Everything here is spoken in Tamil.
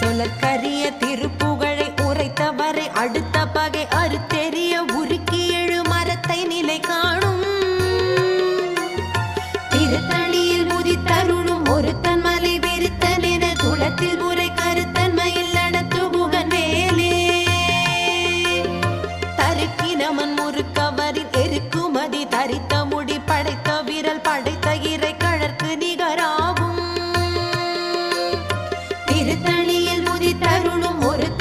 சொலக்கரிய திருப்புகழை உரைத்தவரை அடுத்த பகை தெரிய உரி ಕಟ್ಟರು